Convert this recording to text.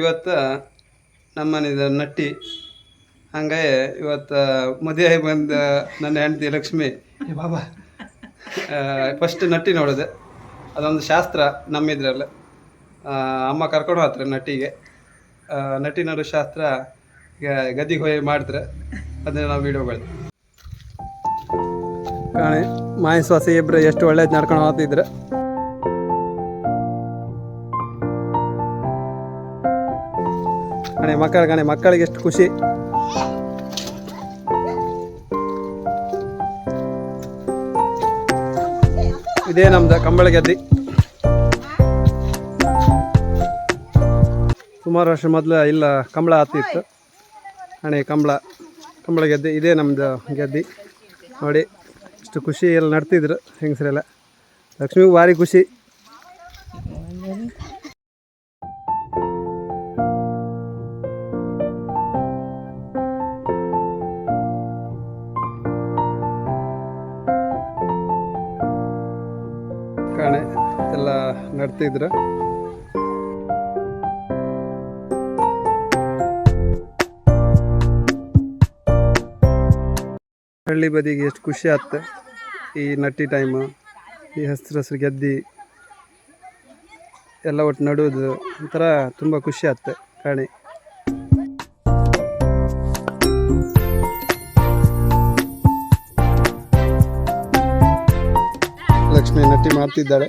ಇವತ್ತು ನಮ್ಮನಿದ ನಟ್ಟಿ. ಹಂಗೆ ಇವತ್ತು ಮದುವೆ ಆಗಿ ಬಂದ ನನ್ನ ಹೆಂಡತಿ ಲಕ್ಷ್ಮಿ. ಬಾಬಾ. ಫಸ್ಟ್ ನಟ್ಟಿ ನೋಡಿದೆ. ಅದೊಂದು ಶಾಸ್ತ್ರ ನಮ್ಮಿದ್ರಲ್ಲಿ. ಅಮ್ಮ ಕರ್ಕೊಂಡು ಹೋಗ್ತಾರೆ ನಟ್ಟಿಗೆ. ನಟಿ ನೋಡೋ ಶಾಸ್ತ್ರ ಈಗ ಗದ್ದಿಗೆ ಹೋಗಿ ಮಾಡ್ತಾರೆ ಅದನ್ನ ನಾವು ವಿಡಿಯೋಗಳು ಕಾಣೆ ಕಾಣಿ ಮಾಯಸ್ವಾಸಿ ಇಬ್ಬರು ಎಷ್ಟು ಒಳ್ಳೇದು ನಡ್ಕೊಂಡು ಹೋಗ್ತಿದ್ರು. ಕಣೆ, ಮಕ್ಕಳು ಕಣೆ, ಮಕ್ಕಳಿಗೆ ಎಷ್ಟು ಖುಷಿ. ಇದೇ ನಮ್ದು ಕಂಬಳ ಗದ್ದಿ ಸುಮಾರು ವರ್ಷ ಮೊದಲು ಇಲ್ಲ ಕಂಬಳ ಹತ್ತಿತ್ತು ಹಣೆ ಕಂಬಳ ಕಂಬಳ ಗದ್ದೆ ಇದೇ ನಮ್ಮದು ಗೆದ್ದಿ. ನೋಡಿ ಇಷ್ಟು ಖುಷಿ ಎಲ್ಲ ನಡ್ತಿದ್ರು ಹೆಂಗಸರೆಲ್ಲ. ಲಕ್ಷ್ಮಿಗೂ ಭಾರಿ ಖುಷಿ. ನಡ್ತಿದ್ರು. ಹಳ್ಳಿ ಬದಿಗೆ ಎಷ್ಟು ಖುಷಿ ಆಗುತ್ತೆ ಈ ನಟ್ಟಿ ಟೈಮು ಈ ಹಸ್ರು ಹಸ್ರು ಗೆದ್ದಿ ಎಲ್ಲ ಒಟ್ಟು ನಡುವುದು ಒಂಥರ ತುಂಬ ಖುಷಿ ಆಗುತ್ತೆ ಕಾಣಿ. ಲಕ್ಷ್ಮಿ ನಟ್ಟಿ ಮಾಡ್ತಿದ್ದಾಳೆ.